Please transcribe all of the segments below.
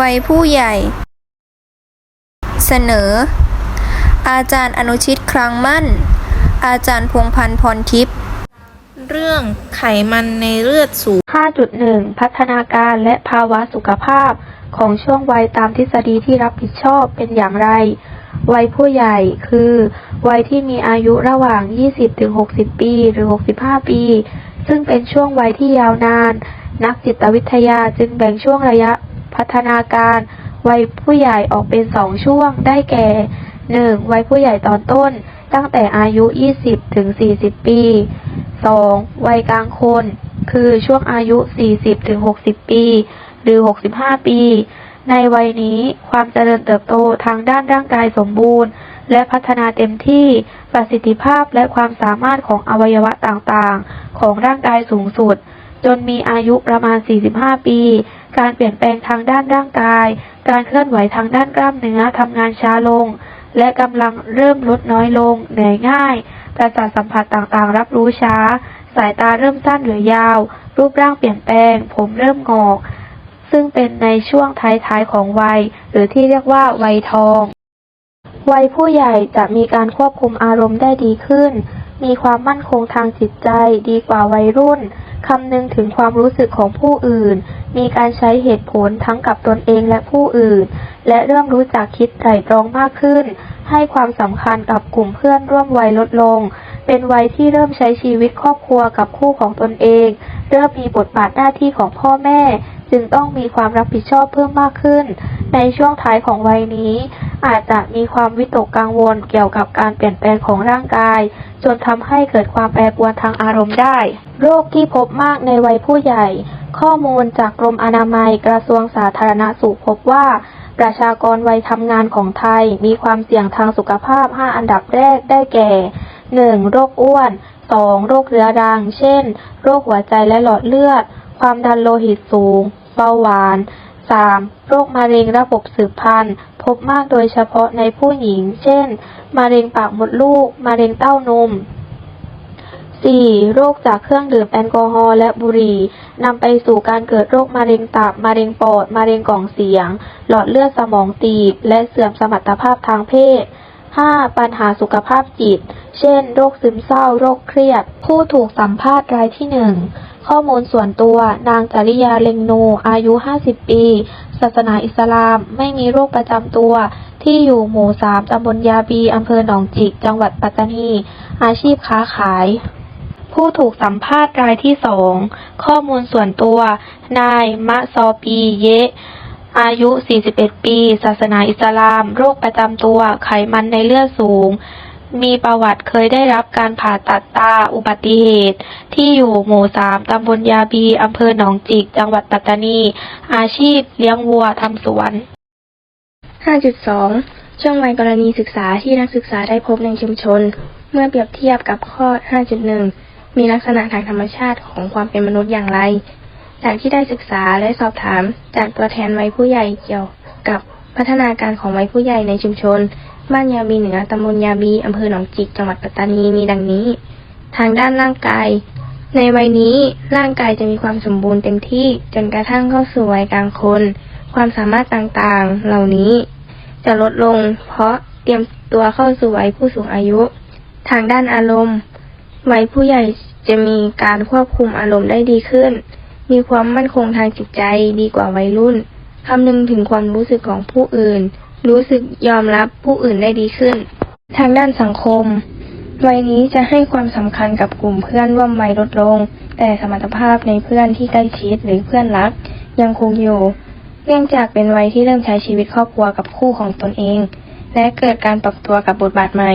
วัยผู้ใหญ่ เสนอ อาจารย์อนุชิตครั้งมั่น อาจารย์พงพันธ์พรทิพย์เรื่องไขมันในเลือดสูง 5.1 พัฒนาการและภาวะสุขภาพของช่วงวัยตามทฤษฎีที่รับผิดชอบเป็นอย่างไร วัยผู้ใหญ่คือ วัยที่มีอายุระหว่าง 20-60 ปี หรือ 65 ปี ซึ่งเป็นช่วงวัยที่ยาวนาน นักจิตวิทยาจึงแบ่งช่วงระยะ พัฒนาการวัยผู้ใหญ่ออกเป็น2ช่วงได้แก่ 1. วัยผู้ใหญ่ตอนต้น ตั้งแต่อายุ 20-40 ปี 2. วัยกลางคน คือช่วงอายุ 40-60 ปี หรือ 65 ปี ในวัยนี้ความเจริญเติบโตทางด้านร่างกายสมบูรณ์ และพัฒนาเต็มที่ประสิทธิภาพและความสามารถของอวัยวะต่างๆ ของร่างกายสูงสุด จนมีอายุประมาณ 45 ปี การเปลี่ยนแปลงทางด้านร่างกาย การเคลื่อนไหวทางด้านกล้ามเนื้อทำงานช้าลง และกำลังเริ่มลดน้อยลง เหนื่อยง่าย ประสาทสัมผัสต่างๆ รับรู้ช้า สายตาเริ่มสั้นหรือยาว รูปร่างเปลี่ยนแปลง ผมเริ่มงอก ซึ่งเป็นในช่วงท้ายๆของวัย หรือที่เรียกว่าวัยทอง วัยผู้ใหญ่จะมีการควบคุมอารมณ์ได้ดีขึ้น มีความมั่นคงทางจิตใจดีกว่าวัยรุ่น คำนึงถึงความรู้สึกของผู้อื่น มีการใช้เหตุผลทั้งกับตนเองและผู้อื่น และเริ่มรู้จักคิดไตร่ตรองมากขึ้น ให้ความสำคัญกับกลุ่มเพื่อนร่วมวัยลดลง เป็นวัยที่เริ่มใช้ชีวิตครอบครัวกับคู่ของตนเอง เริ่มมีบทบาทหน้าที่ของพ่อแม่ จึงต้องมีความรับผิดชอบเพิ่มมากขึ้น ในช่วงท้ายของวัยนี้ อาจจะมีความวิตกกังวลเกี่ยวกับการเปลี่ยนแปลงของร่างกาย จนทำให้เกิดความแปรปรวนทางอารมณ์ได้ โรคที่พบมากในวัยผู้ใหญ่ ข้อมูลจากกรมอนามัยกระทรวงสาธารณสุขพบว่า ประชากรวัยทำงานของไทยมีความเสี่ยงทางสุขภาพ 5 อันดับแรกได้แก่ 1. โรคอ้วน 2. โรคเรื้อรัง เช่น โรคหัวใจและหลอดเลือด ความดันโลหิตสูง เบาหวาน 3. โรคมะเร็งระบบสืบพันธุ์ พบมากโดยเฉพาะในผู้หญิง เช่น มะเร็งปากมดลูก มะเร็งเต้านม 4. โรคจากเครื่องดื่มแอลกอฮอล์และบุหรี่นำไปสู่การเกิดโรคมะเร็งตับ มะเร็งปอด มะเร็งกล่องเสียง หลอดเลือดสมองตีบ และเสื่อมสมรรถภาพทางเพศ 5. ปัญหาสุขภาพจิต เช่น โรคซึมเศร้า โรคเครียด ผู้ถูกสัมภาษณ์รายที่หนึ่ง ข้อมูลส่วนตัวนางจริยาเลงนู อายุ 50 ปี ศาสนาอิสลาม ไม่มีโรคประจำตัว ที่อยู่หมู่3ตำบลยาบีอำเภอหนองจิก จังหวัดปัตตานี อาชีพค้าขาย ผู้ถูกสัมภาษณ์รายที่สอง ข้อมูลส่วนตัว นายมะซอปีเยะอายุ 41 ปี ศาสนาอิสลาม โรคประจำตัว ไขมันในเลือดสูง มีประวัติเคยได้รับการผ่าตัดตาอุบัติเหตุ ที่อยู่หมู่สามตำบลยาบีอำเภอหนองจิก จังหวัดปัตตานี อาชีพเลี้ยงวัวทำสวน 5.2 ช่วงวัยกรณีศึกษาที่นักศึกษาได้พบในชุมชน เมื่อเปรียบเทียบกับข้อ 5.1 มีลักษณะทางธรรมชาติของความเป็นมนุษย์อย่างไร จากที่ได้ศึกษาและสอบถามจากตัวแทนวัยผู้ใหญ่เกี่ยวกับพัฒนาการของวัยผู้ใหญ่ในชุมชน บ้านยาบีเหนือตำบลยาบีอำเภอหนองจิกจังหวัดปัตตานีมีดังนี้ ทางด้านร่างกาย ในวัยนี้ร่างกายจะมีความสมบูรณ์เต็มที่จนกระทั่งเข้าสู่วัยกลางคน ความสามารถต่างๆ เหล่านี้ จะลดลง เพราะเตรียมตัวเข้าสู่วัยผู้สูงอายุ ทางด้านอารมณ์ วัยผู้ใหญ่จะมีการควบคุมอารมณ์ได้ดีขึ้น มีความมั่นคงทางจิตใจดีกว่าวัยรุ่นคำนึงถึงความรู้สึกของผู้อื่น รู้สึกยอมรับผู้อื่นได้ดีขึ้น ทางด้านสังคม วัยนี้จะให้ความสำคัญกับกลุ่มเพื่อนร่วมวัยลดลง แต่สมรรถภาพในเพื่อนที่ใกล้ชิดหรือเพื่อนรัก ยังคงอยู่ เนื่องจากเป็นวัยที่เริ่มใช้ชีวิตครอบครัวกับคู่ของตนเอง และเกิดการปรับตัวกับบทบาทใหม่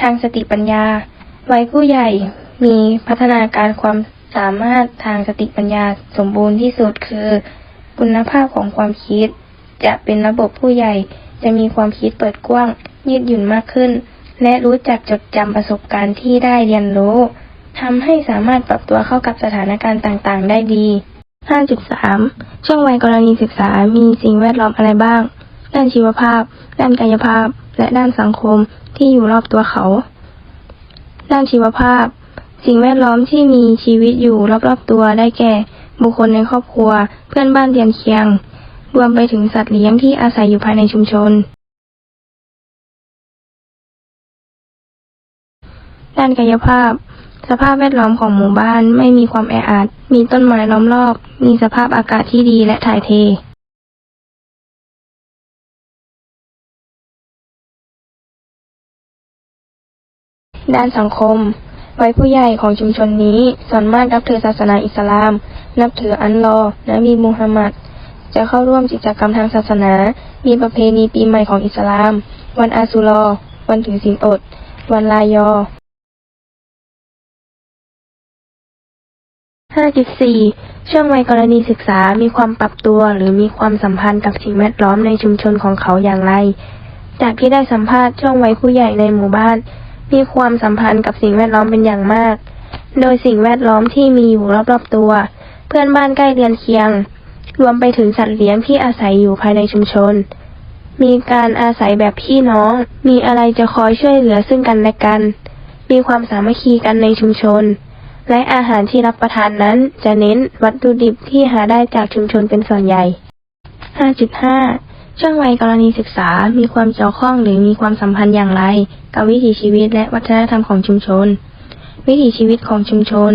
ทางสติปัญญา วัยผู้ใหญ่มีพัฒนาการความสามารถทางสติปัญญาสมบูรณ์ที่สุดคือ คุณภาพของความคิด จะเป็นระบบผู้ใหญ่ จะมีความคิดเปิดกว้าง ยืดหยุ่นมากขึ้น และรู้จักจดจำประสบการณ์ที่ได้เรียนรู้ทำให้สามารถปรับตัวเข้ากับสถานการณ์ต่างๆ ได้ดี 5.3 ช่วงวัยกรณีศึกษา มีสิ่งแวดล้อมอะไรบ้าง ด้านชีวภาพ ด้านกายภาพ และด้านสังคมที่อยู่รอบตัวเขา ด้านชีวภาพ สิ่งแวดล้อมที่มีชีวิตอยู่รอบๆตัวได้แก่ บุคคลในครอบครัว เพื่อนบ้านเรียนเคียง รวมไปถึงสัตว์เลี้ยงที่อาศัยอยู่ภายในชุมชน ด้านกายภาพ สภาพแวดล้อมของหมู่บ้านไม่มีความแออัด มีต้นไม้ล้อมรอบ มีสภาพอากาศที่ดีและถ่ายเทด้านสังคม วัยผู้ใหญ่ของชุมชนนี้ส่วนมากนับถือศาสนาอิสลาม นับถืออัลลอและมีมุฮัมมัด จะเข้าร่วมกิจกรรมทางศาสนา มีประเพณีปีใหม่ของอิสลาม วันอาสุรอวันถือศีลอด วันลายอ 5.4ช่วงวัยกรณีศึกษา มีความปรับตัวหรือมีความสัมพันธ์กับสิ่งแวดล้อมในชุมชนของเขาอย่างไร จากที่ได้สัมภาษณ์ช่วงวัยผู้ใหญ่ในหมู่บ้าน มีความสัมพันธ์กับสิ่งแวดล้อมเป็นอย่างมาก โดยสิ่งแวดล้อมที่มีอยู่รอบๆตัว เพื่อนบ้านใกล้เรือนเคียง รวมไปถึงสัตว์เลี้ยงที่อาศัยอยู่ภายในชุมชน มีการอาศัยแบบพี่น้อง มีอะไรจะคอยช่วยเหลือซึ่งกันและกัน มีความสามัคคีกันในชุมชน และอาหารที่รับประทานนั้นจะเน้นวัตถุดิบที่หาได้จากชุมชนเป็นส่วนใหญ่ 5.5 ช่วงวัยกรณีศึกษา มีความเกี่ยวข้องหรือมีความสัมพันธ์อย่างไร กับวิถีชีวิตและวัฒนธรรมของชุมชน วิถีชีวิตของชุมชน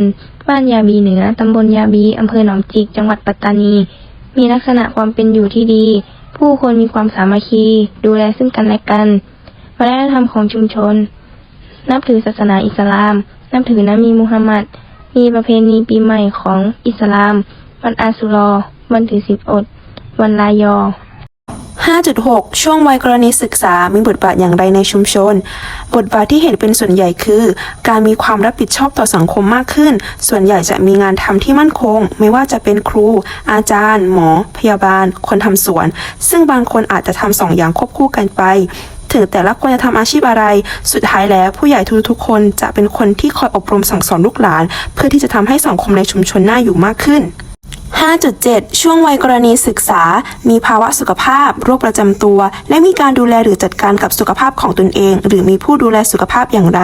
บ้านยาบีเหนือ ตำบลยาบี อำเภอหนองจิก จังหวัดปัตตานี มีลักษณะความเป็นอยู่ที่ดี ผู้คนมีความสามัคคี ดูแลซึ่งกันและกัน วัฒนธรรมของชุมชน นับถือศาสนาอิสลาม นับถือนบีมุฮัมมัด มีประเพณีปีใหม่ของอิสลาม วันอาสุรอ วันถือศีลอด วันลายอ 5.6 ช่วงวัยกรณีศึกษา มีบทบาทอย่างไรในชุมชน บทบาทที่เห็นเป็นส่วนใหญ่คือ การมีความรับผิดชอบต่อสังคมมากขึ้น ส่วนใหญ่จะมีงานทำที่มั่นคง ไม่ว่าจะเป็นครู อาจารย์ หมอ พยาบาล คนทำสวน ซึ่งบางคนอาจจะทำสองอย่างควบคู่กันไปถึงแต่ละคนจะทำอาชีพอะไร สุดท้ายแล้วผู้ใหญ่ทุกๆคนจะเป็นคนที่คอยอบรมสั่งสอนลูกหลาน เพื่อที่จะทำให้สังคมในชุมชนน่าอยู่มากขึ้น 5.7 ช่วงวัยกรณีศึกษา มีภาวะสุขภาพ โรคประจำตัว และมีการดูแลหรือจัดการกับสุขภาพของตนเอง หรือมีผู้ดูแลสุขภาพอย่างไร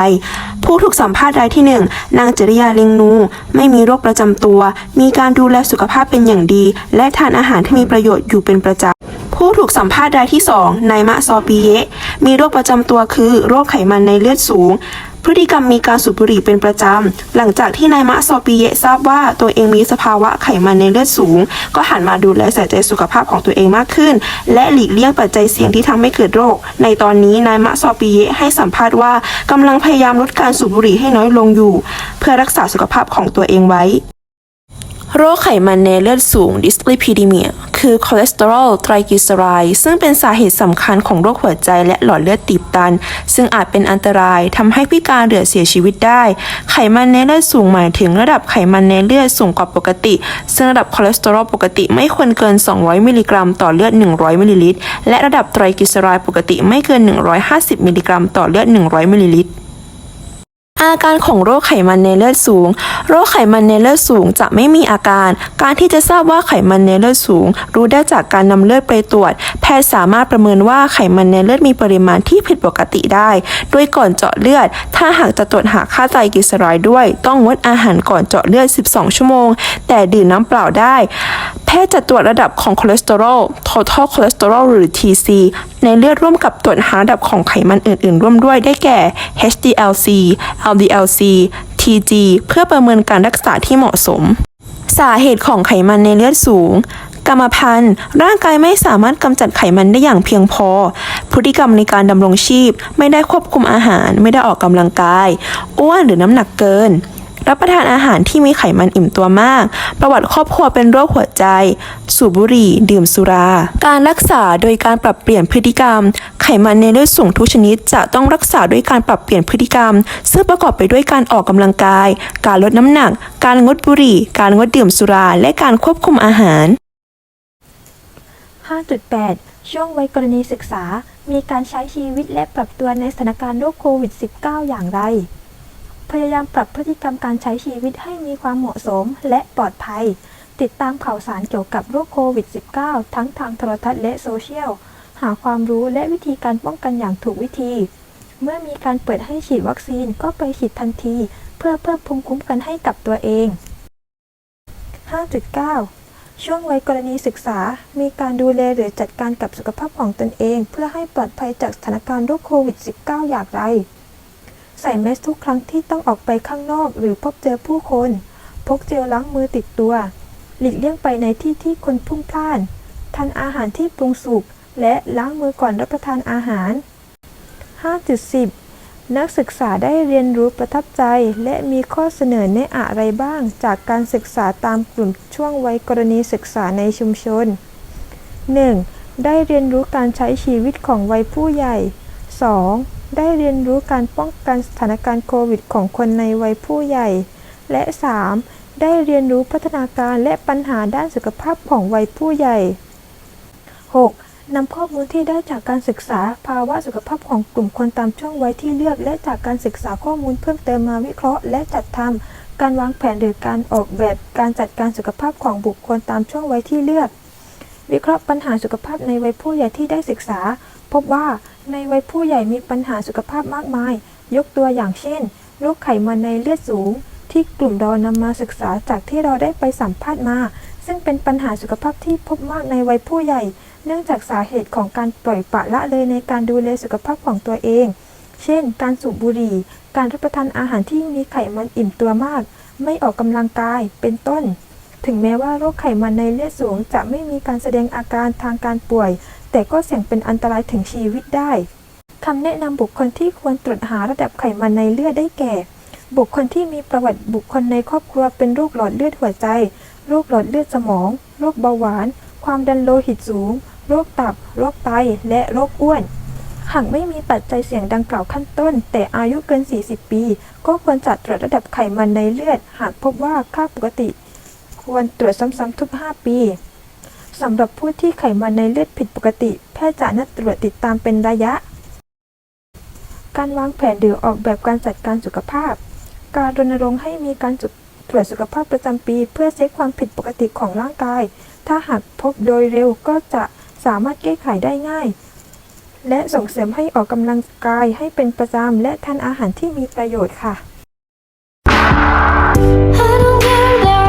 ผู้ถูกสัมภาษณ์รายที่ 1 นางจริยาลิงนู ไม่มีโรคประจำตัว มีการดูแลสุขภาพเป็นอย่างดี และทานอาหารที่มีประโยชน์อยู่เป็นประจำผู้ถูกสัมภาษณ์รายที่ 2 นายมะซอปีเยะ มีโรคประจำตัวคือ โรคไขมันในเลือดสูง พฤติกรรมมีการสูบบุหรี่เป็นประจำ หลังจากที่นายมะซอปีเยะทราบว่าตัวเองมีสภาวะไขมันในเลือดสูง ก็หันมาดูแลใส่ใจสุขภาพของตัวเองมากขึ้น และหลีกเลี่ยงปัจจัยเสี่ยงที่ทำให้เกิดโรค ในตอนนี้นายมะซอปีเยะให้สัมภาษณ์ว่ากำลังพยายามลดการสูบบุหรี่ให้น้อยลงอยู่ เพื่อรักษาสุขภาพของตัวเองไว้ โรคไขมันในเลือดสูง dyslipidemia คือคอเลสเตอรอลไตรกลีเซอไรด์ซึ่งเป็นสาเหตุสำคัญของโรคหัวใจและหลอดเลือดตีบตัน ซึ่งอาจเป็นอันตรายทำให้พิการหรือเสียชีวิตได้ ไขมันในเลือดสูงหมายถึงระดับไขมันในเลือดสูงกว่าปกติ ซึ่งระดับคอเลสเตอรอลปกติไม่ควรเกิน 200 มิลลิกรัม ต่อเลือด 100 มิลลิลิตร และระดับไตรกลีเซอไรด์ปกติไม่เกิน 150 มิลลิกรัม ต่อเลือด 100 มิลลิลิตร อาการของโรคไขมันในเลือดสูง โรคไขมันในเลือดสูงจะไม่มีอาการ การที่จะทราบว่าไขมันในเลือดสูง รู้ได้จากการนำเลือดไปตรวจ แพทย์สามารถประเมินว่าไขมันในเลือดมีปริมาณที่ผิดปกติได้ โดยก่อนเจาะเลือด ถ้าหากจะตรวจหาค่าไตรกลีเซอไรด์ด้วย ต้องงดอาหารก่อนเจาะเลือด 12 ชั่วโมง แต่ดื่มน้ำเปล่าได้ แพทย์จะตรวจระดับของคอเลสเตอรอล total cholesterol หรือ TC ในเลือดร่วมกับตรวจหาระดับของไขมันอื่น ๆ ร่วมด้วยได้แก่ HDLC LDLC TG เพื่อประเมินการรักษาที่เหมาะสม สาเหตุของไขมันในเลือดสูง กรรมพันธุ์ ร่างกายไม่สามารถกำจัดไขมันได้อย่างเพียงพอ พฤติกรรมในการดำรงชีพ ไม่ได้ควบคุมอาหาร ไม่ได้ออกกำลังกาย อ้วนหรือน้ำหนักเกิน รับประทานอาหารที่มีไขมันอิ่มตัวมาก ประวัติครอบครัวเป็นโรคหัวใจ สูบบุหรี่ ดื่มสุรา การรักษาโดยการปรับเปลี่ยนพฤติกรรม ไขมันในเลือดสูงทุกชนิด จะต้องรักษาด้วยการปรับเปลี่ยนพฤติกรรม ซึ่งประกอบไปด้วยการออกกำลังกาย การลดน้ำหนัก การงดบุหรี่ การงดดื่มสุรา และการควบคุมอาหาร 5.8 ช่วงวัยกรณีศึกษา มีการใช้ชีวิตและปรับตัวในสถานการณ์โรคโควิด -19 อย่างไร พยายามปรับพฤติกรรมการใช้ชีวิตให้มีความเหมาะสมและปลอดภัย ติดตามข่าวสารเกี่ยวกับโรคโควิด -19 ทั้งทางโทรทัศน์และโซเชียล หาความรู้และวิธีการป้องกันอย่างถูกวิธี เมื่อมีการเปิดให้ฉีดวัคซีนก็ไปฉีดทันที เพื่อเพิ่มภูมิคุ้มกันให้กับตัวเอง 5.9ช่วงวัยกรณีศึกษา มีการดูแลหรือจัดการกับสุขภาพของตนเอง เพื่อให้ปลอดภัยจากสถานการณ์โรคโควิด -19 อย่างไร ใส่แมสทุกครั้งที่ต้องออกไปข้างนอกหรือพบเจอผู้คน พกเจลล้างมือติดตัว หลีกเลี่ยงไปในที่ที่คนพลุ่งพล่าน ทานอาหารที่ปรุงสุกและล้างมือก่อนรับประทานอาหาร 5.10 นักศึกษาได้เรียนรู้ประทับใจ และมีข้อเสนอแนะอะไรบ้าง จากการศึกษาตามกลุ่มช่วงวัยกรณีศึกษาในชุมชน 1. ได้เรียนรู้การใช้ชีวิตของวัยผู้ใหญ่ 2. ได้เรียนรู้การป้องกันสถานการณ์โควิดของคนในวัยผู้ใหญ่ และ 3. ได้เรียนรู้พัฒนาการและปัญหาด้านสุขภาพของวัยผู้ใหญ่ 6. นำข้อมูลที่ได้จากการศึกษาภาวะสุขภาพของกลุ่มคนตามช่วงวัยที่เลือก และจากการศึกษาข้อมูลเพิ่มเติมมาวิเคราะห์ และจัดทำการวางแผนหรือการออกแบบการจัดการสุขภาพของบุคคลตามช่วงวัยที่เลือก วิเคราะห์ปัญหาสุขภาพในวัยผู้ใหญ่ที่ได้ศึกษา พบว่า ในวัยผู้ใหญ่มีปัญหาสุขภาพมากมาย ยกตัวอย่างเช่น โรคไขมันในเลือดสูง ที่กลุ่มเรานำมาศึกษาจากที่เราได้ไปสัมภาษณ์มา ซึ่งเป็นปัญหาสุขภาพที่พบมากในวัยผู้ใหญ่ เนื่องจากสาเหตุของการปล่อยปละละเลยในการดูแลสุขภาพของตัวเอง เช่น การสูบบุหรี่ การรับประทานอาหารที่มีไขมันอิ่มตัวมาก ไม่ออกกำลังกาย เป็นต้น ถึงแม้ว่าโรคไขมันในเลือดสูงจะไม่มีการแสดงอาการทางการป่วย แต่ก็เสี่ยงเป็นอันตรายถึงชีวิตได้คำแนะนำบุคคลที่ควรตรวจหาระดับไขมันในเลือดได้แก่ บุคคลที่มีประวัติบุคคลในครอบครัวเป็นโรคหลอดเลือดหัวใจ โรคหลอดเลือดสมอง โรคเบาหวาน ความดันโลหิตสูง โรคตับ โรคไต และโรคอ้วน หากไม่มีปัจจัยเสี่ยงดังกล่าวขั้นต้น แต่อายุเกิน 40 ปี ก็ควรจัดตรวจระดับไขมันในเลือด หากพบว่าค่าปกติ ควรตรวจซ้ำๆทุก 5 ปี สำหรับผู้ที่ไขมันในเลือดผิดปกติ แพทย์จะนัดตรวจติดตามเป็นระยะ การวางแผนหรือออกแบบการจัดการสุขภาพ การรณรงค์ให้มีการตรวจสุขภาพประจำปี เพื่อเช็คความผิดปกติของร่างกาย ถ้าหากพบโดยเร็วก็จะสามารถแก้ไขได้ง่าย และส่งเสริมให้ออกกำลังกายให้เป็นประจำและทานอาหารที่มีประโยชน์ค่ะ I don't care there